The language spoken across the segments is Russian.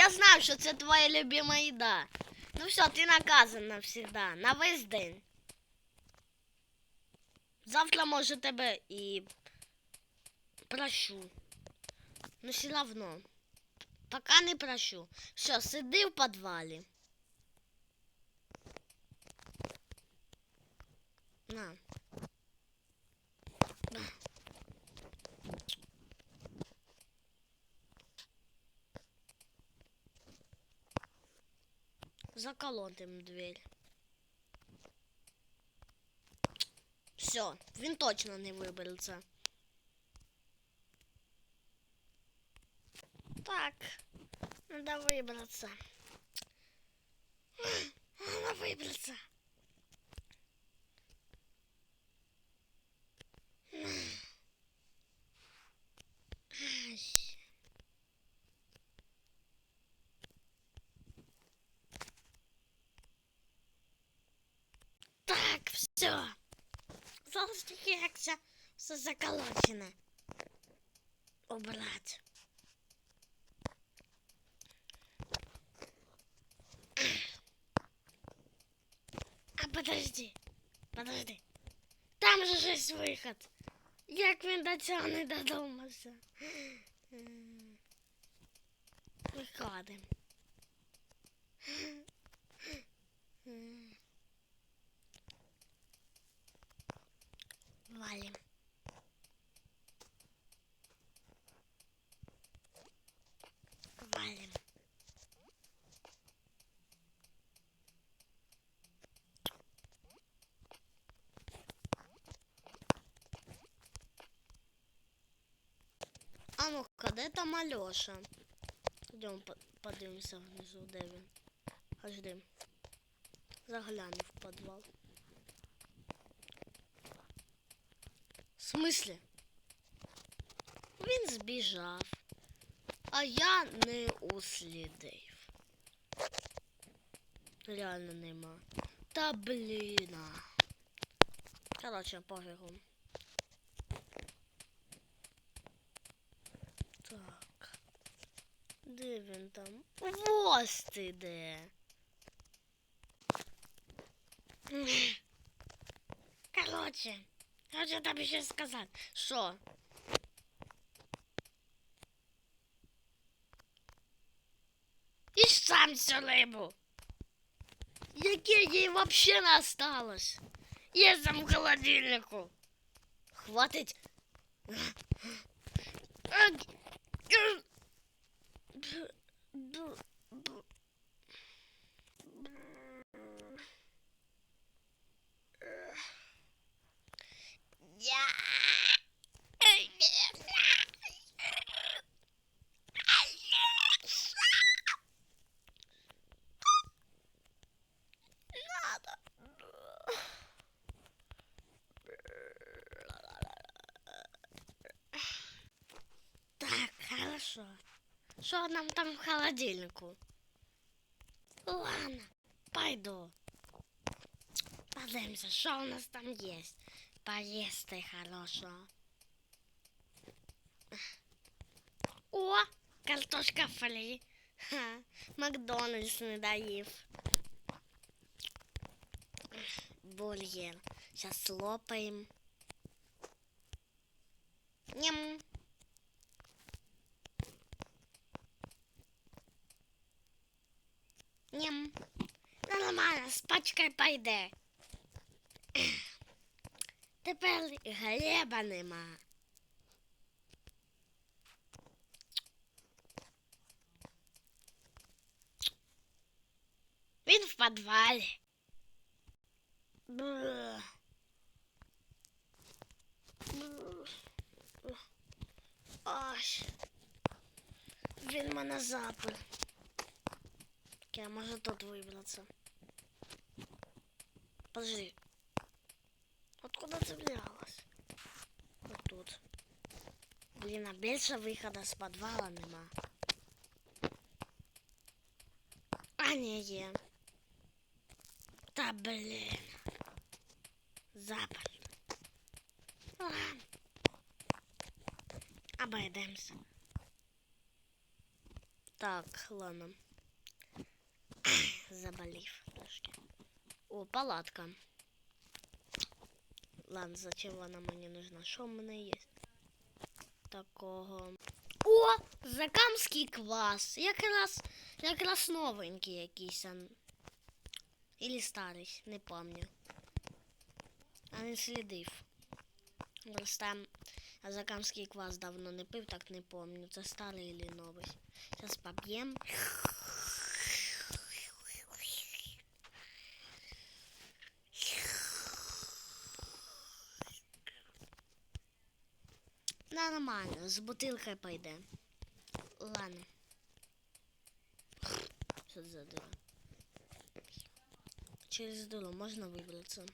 Я знаю, що це твоя любима їда. Ну все, ти наказан навсегда, на весь день. Завтра, може, тебе і прощу. Ну все равно. Пока не прощу. Все, сиди в підвалі. На. Заколотим дверь. Все, він точно не вибереться. Так, надо выбраться. Надо выбраться. Все. Зараз тільки як це все заколочене. Убрать. А подожди, подожди. Там же щось виход. Як він до цього не додумався. Виходимо. А ну-ка, де там Альоша? Йдемо по- подивимося внизу, де він. Аж де. Заглянемо в підвал. В смислі? Він збіжав, а я не услідив. Реально нема. Та бліна. Короче, пофігу. Де він там? Ось ти де. Короче, хочу тобі ще сказати. Що? І ж сам цю рибу. Яке їй вообще не осталось. Є там в холодильнику. Хватить. Так, хорошо. Что нам там в холодильнику? Ладно, пойду. Подивимося, що у нас там є. Поїсти хорошо. О, картошка фрі. Ха, Макдональдс не доїв. Бургер. Сейчас лопаем. Ням. Ням. Нормально, з пачкою пойде. Тепер глеба нема. Він в підвалі. Бррр. Бррр. Аж. Він мене запер. Так, я можу тут вибратися. Подожди. Откуда це взялось? Вот тут. Блін, а більше виходу з підвала нема. А не є. Та блін. Запад. Ладно. Обойдемся. Так, ладно. Заболів трошки. О, палатка. Ладно, зачем вона мені нужна? Що в мене є? Такого. О! Закамський квас. Якраз, якраз новенький якийсь. а, Или старий, не пам'ятаю. А не слідив. Просто я закамський квас давно не пив, так не помню. Це старий или новий. Зараз поп'єм. Нормально, з бутилкою пойде. Ладно. Що це за дыра? Через дыру можно выбраться.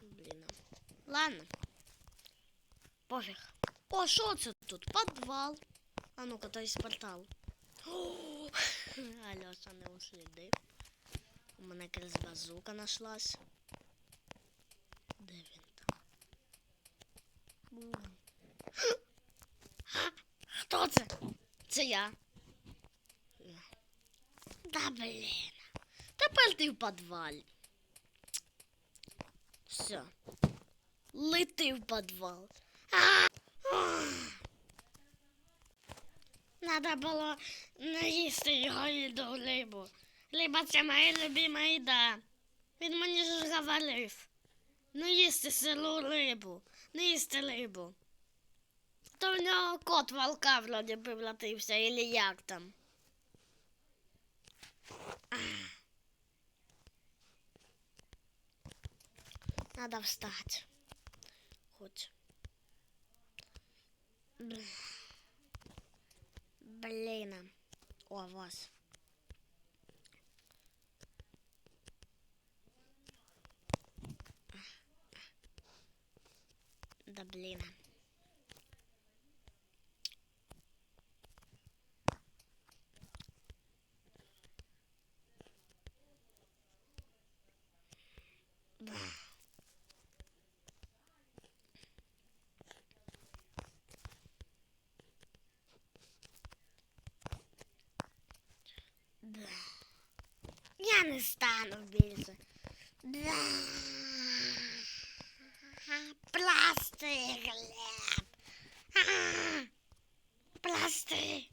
Блин. Ладно. Пофиг. О, що це тут? Подвал. А ну-ка, то есть портал. О, Альоша не услідив. У мене якраз базука нашлась. Хто це? Це я. Да блін. Тепер ти в підвалі. Все. Лети в підвал. А! Надо було не їсти його їду либо. Либо це моя любима їда. Він мені ж говорив. Не їсти сиру рибу. Не їсти рибу. То в нього кот волка вроді превратився, или як там. Надо встать. Хоть. Бл- Блин. О, вас. Да блин. Я не стану більше. Пластик, Глеб. Пластик.